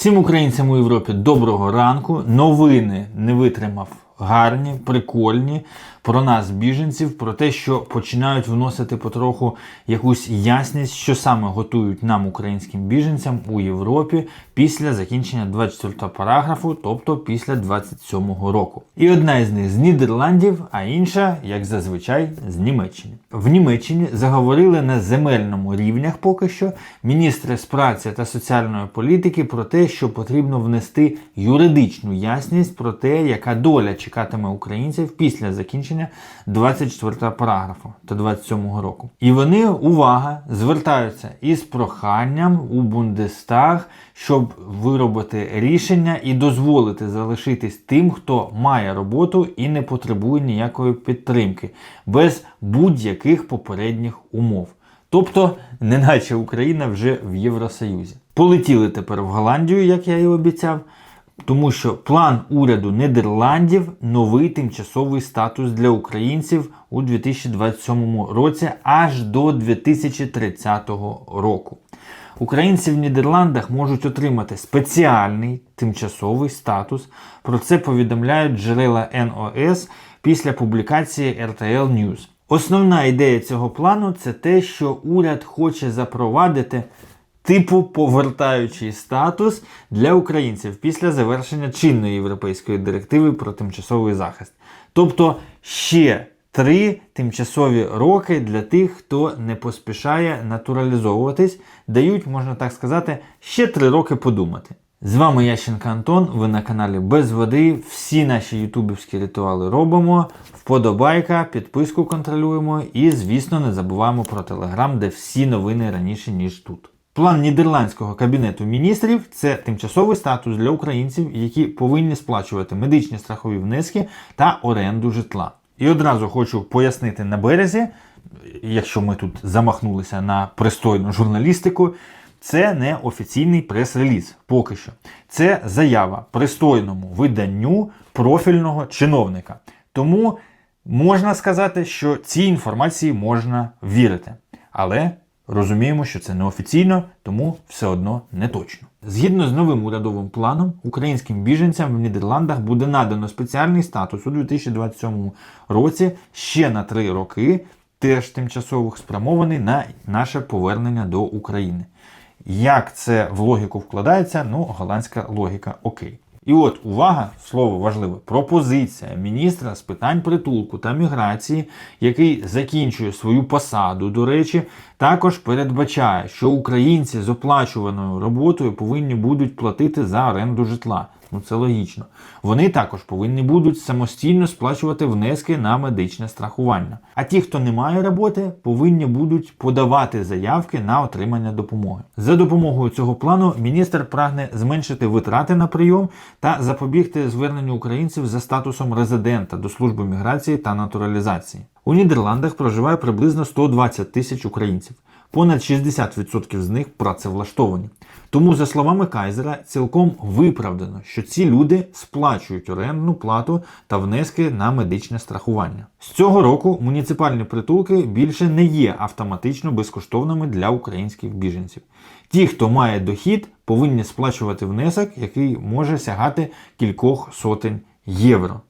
Всім українцям у Європі доброго ранку. Новини не витримав гарні, прикольні про нас, біженців, про те, що починають вносити потроху якусь ясність, що саме готують нам, українським біженцям у Європі після закінчення 24 параграфу, тобто після 27-го року. І одна із них з Нідерландів, а інша, як зазвичай, з Німеччини. В Німеччині заговорили на земельному рівнях поки що міністри з праці та соціальної політики про те, що потрібно внести юридичну ясність про те, яка доля чекатиме українців після закінчення 24 параграфу та 27 року. І вони, увага, звертаються із проханням у Бундестаг, щоб виробити рішення і дозволити залишитись тим, хто має роботу і не потребує ніякої підтримки, без будь-яких попередніх умов. Тобто, неначе Україна вже в Євросоюзі. Полетіли тепер в Голландію, як я і обіцяв. Тому що план уряду Нідерландів новий тимчасовий статус для українців у 2027 році аж до 2030 року. Українці в Нідерландах можуть отримати спеціальний тимчасовий статус. Про це повідомляють джерела НОС після публікації RTL News. Основна ідея цього плану це те, що уряд хоче запровадити типу повертаючий статус для українців після завершення чинної європейської директиви про тимчасовий захист. Тобто ще три тимчасові роки для тих, хто не поспішає натуралізовуватись, дають, можна так сказати, ще три роки подумати. З вами Ященко Антон, ви на каналі Без Води. Всі наші ютубівські ритуали робимо. Вподобайка, підписку контролюємо і, звісно, не забуваємо про телеграм, де всі новини раніше, ніж тут. План Нідерландського кабінету міністрів це тимчасовий статус для українців, які повинні сплачувати медичні страхові внески та оренду житла. І одразу хочу пояснити на березі, якщо ми тут замахнулися на пристойну журналістику, це не офіційний прес-реліз поки що. Це заява пристойному виданню профільного чиновника. Тому можна сказати, що цій інформації можна вірити. Але розуміємо, що це неофіційно, тому все одно не точно. Згідно з новим урядовим планом, українським біженцям в Нідерландах буде надано спеціальний статус у 2027 році ще на три роки, теж тимчасових спрямований на наше повернення до України. Як це в логіку вкладається? Ну, голландська логіка окей. І от увага, слово важливе, пропозиція міністра з питань притулку та міграції, який закінчує свою посаду, до речі, також передбачає, що українці з оплачуваною роботою повинні будуть платити за оренду житла. Ну це логічно. Вони також повинні будуть самостійно сплачувати внески на медичне страхування. А ті, хто не має роботи, повинні будуть подавати заявки на отримання допомоги. За допомогою цього плану міністр прагне зменшити витрати на прийом та запобігти зверненню українців за статусом резидента до служби міграції та натуралізації. У Нідерландах проживає приблизно 120 тисяч українців. Понад 60% з них працевлаштовані. Тому, за словами Кайзера, цілком виправдано, що ці люди сплачують орендну плату та внески на медичне страхування. З цього року муніципальні притулки більше не є автоматично безкоштовними для українських біженців. Ті, хто має дохід, повинні сплачувати внесок, який може сягати кількох сотень євро.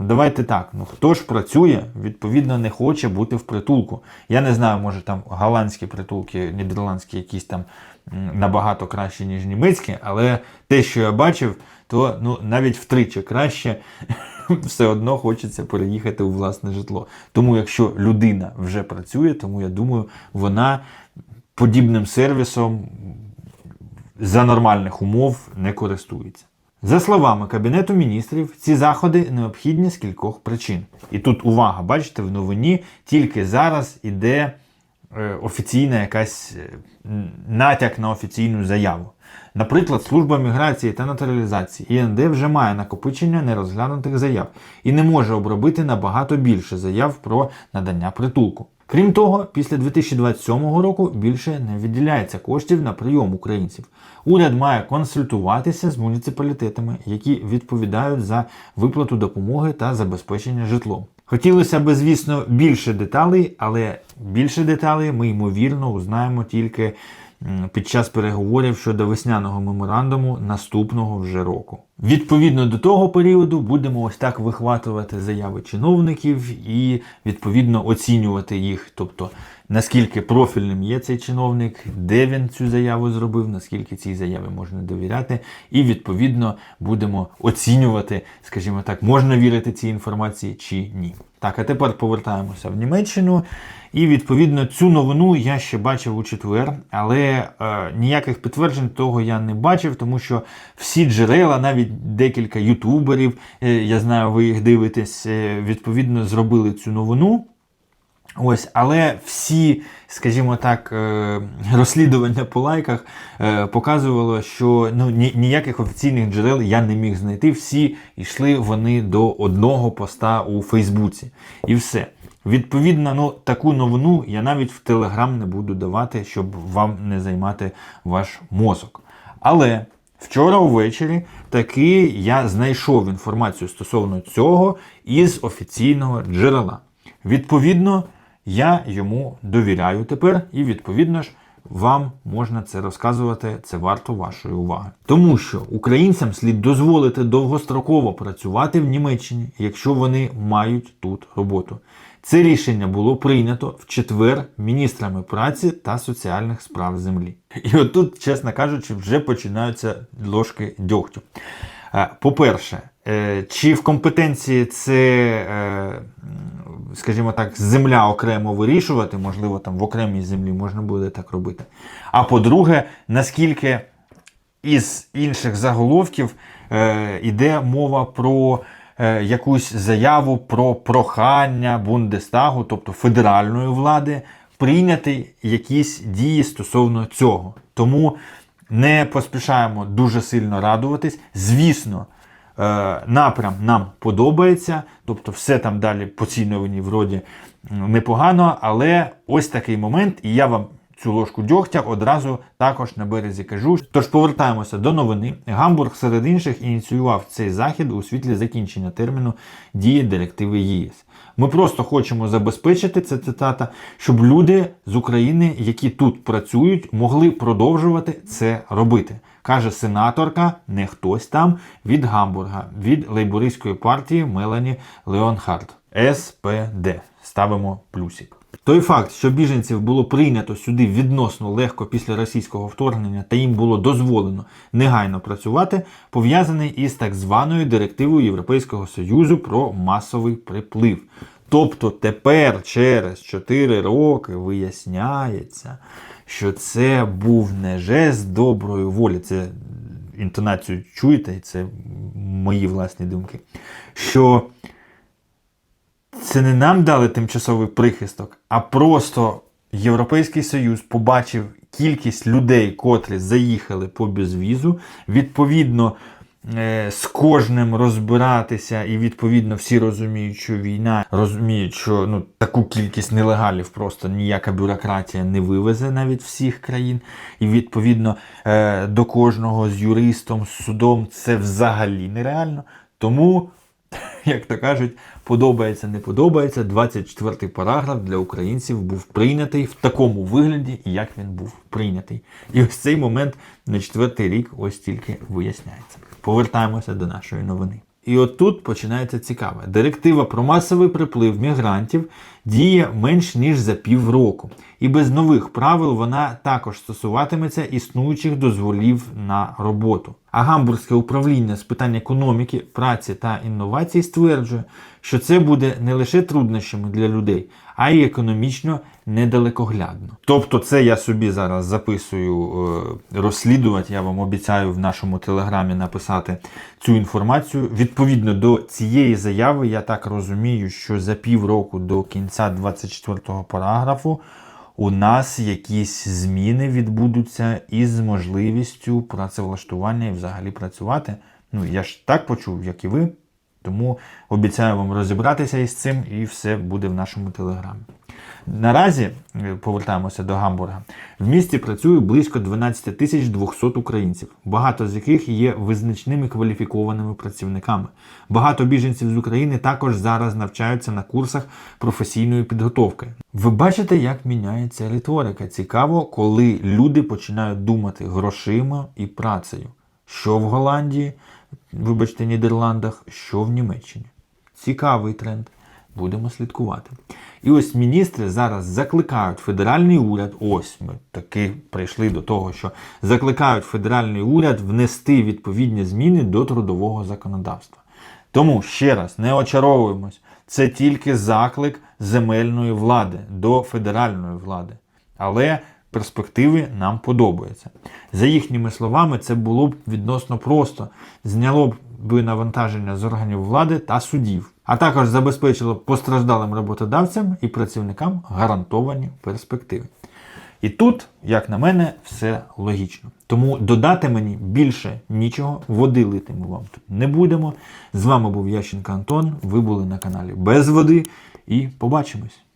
Давайте так. Ну хто ж працює, відповідно, не хоче бути в притулку. Я не знаю, може там голландські притулки, нідерландські якісь там набагато краще, ніж німецькі, але те, що я бачив, то ну, навіть втричі краще все одно хочеться переїхати у власне житло. Тому, якщо людина вже працює, тому я думаю, вона подібним сервісом за нормальних умов не користується. За словами Кабінету міністрів, ці заходи необхідні з кількох причин. І тут увага, бачите, в новині тільки зараз іде е, офіційна якась е, натяк на офіційну заяву. Наприклад, служба міграції та натуралізації ІНД вже має накопичення нерозглянутих заяв і не може обробити набагато більше заяв про надання притулку. Крім того, після 2027 року більше не виділяється коштів на прийом українців. Уряд має консультуватися з муніципалітетами, які відповідають за виплату допомоги та забезпечення житлом. Хотілося б, звісно, більше деталей, але більше деталей ми ймовірно узнаємо тільки під час переговорів щодо весняного меморандуму наступного вже року. Відповідно до того періоду будемо ось так вихватувати заяви чиновників і відповідно оцінювати їх, тобто наскільки профільним є цей чиновник, де він цю заяву зробив, наскільки цій заяві можна довіряти, і відповідно будемо оцінювати, скажімо так, можна вірити цій інформації чи ні. Так, а тепер повертаємося в Німеччину. І відповідно цю новину я ще бачив у четвер, але е, ніяких підтверджень того я не бачив, тому що всі джерела, навіть декілька ютуберів, е, я знаю, ви їх дивитесь, е, відповідно зробили цю новину. Ось, але всі, скажімо так, е, розслідування по лайках показувало, що ну, ніяких офіційних джерел я не міг знайти. Всі йшли вони до одного поста у Фейсбуці. І все. Відповідно, ну, таку новину я навіть в Телеграм не буду давати, щоб вам не займати ваш мозок. Але вчора увечері таки я знайшов інформацію стосовно цього із офіційного джерела. Відповідно, я йому довіряю тепер, і відповідно ж вам можна це розказувати, це варто вашої уваги. Тому що українцям слід дозволити довгостроково працювати в Німеччині, якщо вони мають тут роботу. Це рішення було прийнято в четвер міністрами праці та соціальних справ землі. І отут, чесно кажучи, вже починаються ложки дьогтю. Е, По-перше, е, чи в компетенції це, е, скажімо так, земля окремо вирішувати, можливо, там в окремій землі можна буде так робити. А по-друге, наскільки із інших заголовків йде мова про якусь заяву про прохання Бундестагу, тобто федеральної влади, прийняти якісь дії стосовно цього. Тому не поспішаємо дуже сильно радуватись. Звісно, е, напрям нам подобається, тобто все там далі по цій новині вроді непогано, але ось такий момент, і я вам цю ложку дьогтя одразу також на березі кажу. Тож повертаємося до новини. Гамбург серед інших ініціював цей захід у світлі закінчення терміну дії директиви ЄС. Ми просто хочемо забезпечити, це цитата, щоб люди з України, які тут працюють, могли продовжувати це робити. Каже сенаторка, не хтось там, від Гамбурга, від лейбористської партії Мелані Леонхард. СПД. Ставимо плюсик. Той факт, що біженців було прийнято сюди відносно легко після російського вторгнення та їм було дозволено негайно працювати, пов'язаний із так званою директивою Європейського Союзу про масовий приплив. Тобто тепер через 4 роки виясняється, що це був не жест доброї волі. Це інтонацію чуєте, і це мої власні думки. Що це не нам дали тимчасовий прихисток, а просто Європейський Союз побачив кількість людей, котрі заїхали по безвізу. Відповідно, е, з кожним розбиратися, і відповідно всі розуміють, що війна розуміють, що ну таку кількість нелегалів просто ніяка бюрократія не вивезе навіть всіх країн. І відповідно е, до кожного з юристом, з судом це взагалі нереально. Тому як то кажуть, подобається, не подобається. 24-й параграф для українців був прийнятий в такому вигляді, як він був прийнятий. І ось цей момент на четвертий рік ось тільки виясняється. Повертаємося до нашої новини. І от тут починається цікаве. Директива про масовий приплив мігрантів діє менш ніж за півроку. І без нових правил вона також стосуватиметься існуючих дозволів на роботу. А Гамбурзьке управління з питань економіки, праці та інновацій стверджує, що це буде не лише труднощами для людей, а й економічно недалекоглядно. Тобто, це я собі зараз записую е, розслідувати. Я вам обіцяю в нашому телеграмі написати цю інформацію. Відповідно до цієї заяви, я так розумію, що за півроку до кінця 24-го параграфу у нас якісь зміни відбудуться із можливістю працевлаштування і взагалі працювати. Ну, я ж так почув, як і ви. Тому обіцяю вам розібратися із цим, і все буде в нашому телеграмі. Наразі е, повертаємося до Гамбурга. В місті працює близько 12 тисяч 200 українців, багато з яких є визначними кваліфікованими працівниками. Багато біженців з України також зараз навчаються на курсах професійної підготовки. Ви бачите, як міняється риторика. Цікаво, коли люди починають думати грошима і працею. Що в Голландії, вибачте, Нідерландах, що в Німеччині. Цікавий тренд. Будемо слідкувати. І ось міністри зараз закликають федеральний уряд. Ось ми таки прийшли до того, що закликають федеральний уряд внести відповідні зміни до трудового законодавства. Тому ще раз не очаровуємось, це тільки заклик земельної влади до федеральної влади. Але перспективи нам подобаються. За їхніми словами, це було б відносно просто, зняло б навантаження з органів влади та судів, а також забезпечило б постраждалим роботодавцям і працівникам гарантовані перспективи. І тут, як на мене, все логічно. Тому додати мені більше нічого, води лити ми вам тут не будемо. З вами був Ященко Антон. Ви були на каналі Без води і побачимось.